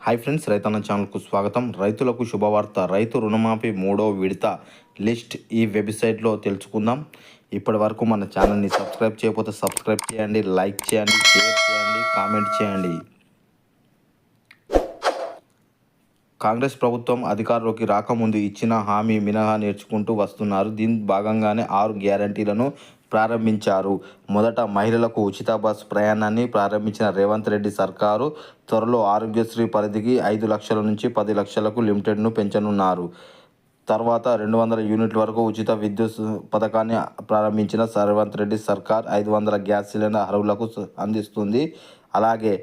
Hi friends రైతన్న ఛానల్కు స్వాగతం. రైతులకు శుభవార్త. రైతు రుణమాఫీ మూడో విడత లిస్ట్ ఈ వెబ్సైట్లో తెలుసుకుందాం. ఇప్పటి వరకు మన ఛానల్ని సబ్స్క్రైబ్ చేయకపోతే సబ్స్క్రైబ్ చేయండి లైక్ చేయండి షేర్ చేయండి కామెంట్ చేయండి. కాంగ్రెస్ ప్రభుత్వం అధికారంలోకి రాకముందు ఇచ్చిన హామీ మినహా నేర్చుకుంటూ వస్తున్నారు. దీని భాగంగానే ఆరు గ్యారంటీలను ప్రారంభించారు. మొదట మహిళలకు ఉచిత బస్సు ప్రయాణాన్ని ప్రారంభించిన రేవంత్ రెడ్డి సర్కారు త్వరలో ఆరోగ్యశ్రీ పరిధికి ఐదు లక్షల నుంచి పది లక్షలకు లిమిటెడ్ను పెంచనున్నారు. తర్వాత రెండు వందల యూనిట్ల వరకు ఉచిత విద్యుత్ పథకాన్ని ప్రారంభించిన రేవంత్ రెడ్డి సర్కార్ ఐదు వందల గ్యాస్ సిలిండర్ అర్హులకు అందిస్తుంది. అలాగే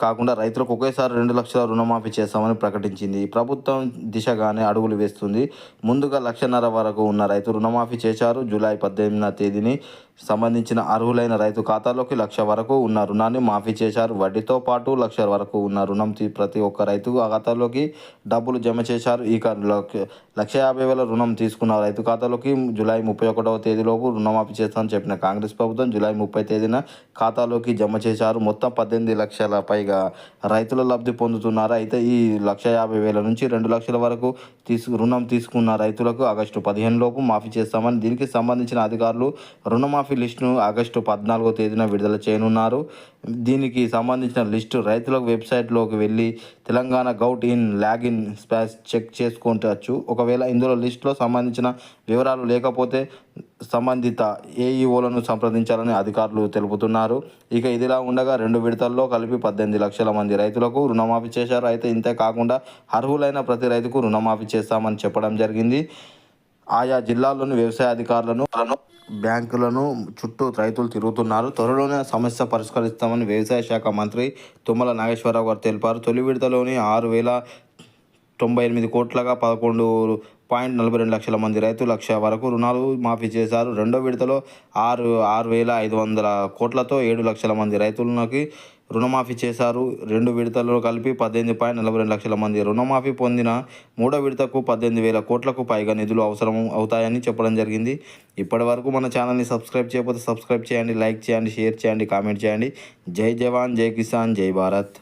కాకుండా రైతులకు ఒకేసారి రెండు లక్షల రుణమాఫీ చేస్తామని ప్రకటించింది. ప్రభుత్వం దిశగానే అడుగులు వేస్తుంది. ముందుగా లక్షన్నర వరకు ఉన్న రైతు రుణమాఫీ చేశారు. జూలై పద్దెనిమిదిన తేదీని సంబంధించిన అర్హులైన రైతు ఖాతాలోకి లక్ష వరకు ఉన్న రుణాన్ని మాఫీ చేశారు. వడ్డీతో పాటు లక్ష వరకు ఉన్న రుణం ప్రతి ఒక్క రైతు ఖాతాలోకి డబ్బులు జమ చేశారు. ఇక లక్ష- లక్ష యాభై వేల రుణం తీసుకున్న రైతు ఖాతాలోకి జూలై ముప్పై ఒకటవ తేదీలోపు రుణమాఫీ చేస్తామని చెప్పిన కాంగ్రెస్ ప్రభుత్వం జూలై ముప్పై తేదీన ఖాతాలోకి జమ చేశారు. మొత్తం పద్దెనిమిది లక్షల పైగా రైతుల లబ్ధి పొందుతున్నారు. అయితే ఈ లక్ష యాభై వేల నుంచి రెండు లక్షల వరకు తీసుకు రుణం తీసుకున్న రైతులకు ఆగస్టు పదిహేను లోపు మాఫీ చేస్తామని దీనికి సంబంధించిన అధికారులు రుణమాఫీ లిస్టును ఆగస్టు పద్నాలుగో తేదీన విడుదల చేయనున్నారు. దీనికి సంబంధించిన లిస్టు రైతులకు వెబ్సైట్లోకి వెళ్ళి తెలంగాణ గౌట్ ఇన్ లాగిన్ స్పాస్ చెక్ చేసుకోవచ్చు ఒకవేళ ఇందులో లిస్టులో సంబంధించిన వివరాలు లేకపోతే సంబంధిత ఏఈఓలను సంప్రదించాలని అధికారులు తెలుపుతున్నారు. ఇక ఇదిలా ఉండగా రెండు విడతల్లో కలిపి పద్దెనిమిది లక్షల మంది రైతులకు రుణమాఫీ చేశారు. అయితే ఇంతే కాకుండా అర్హులైన ప్రతి రైతుకు రుణమాఫీ చేస్తామని చెప్పడం జరిగింది. ఆయా జిల్లాల్లోని వ్యవసాయ అధికారులను బ్యాంకులను చుట్టూ రైతులు తిరుగుతున్నారు. త్వరలోనే సమస్య పరిష్కరిస్తామని వ్యవసాయ శాఖ మంత్రి తుమ్మల నాగేశ్వరరావు గారు తెలిపారు. తొలి విడతలోని ఆరు వేల తొంభై ఎనిమిది కోట్లగా పదకొండు పాయింట్ నలభై రెండు లక్షల మంది రైతు లక్ష వరకు రుణాలు మాఫీ చేశారు. రెండో విడతలో ఆరు ఆరు వేల ఐదు వందల కోట్లతో ఏడు లక్షల మంది రైతులకి రుణమాఫీ చేశారు. రెండు విడతల్లో కలిపి పద్దెనిమిది పాయింట్ నలభై రెండు లక్షల మంది రుణమాఫీ పొందిన మూడో విడతకు పద్దెనిమిది వేల కోట్లకు పైగా నిధులు అవసరం అవుతాయని చెప్పడం జరిగింది. ఇప్పటి వరకు మన ఛానల్ని సబ్స్క్రైబ్ చేయకపోతే సబ్స్క్రైబ్ చేయండి లైక్ చేయండి షేర్ చేయండి కామెంట్ చేయండి. జై జవాన్ జై కిసాన్ జై భారత్.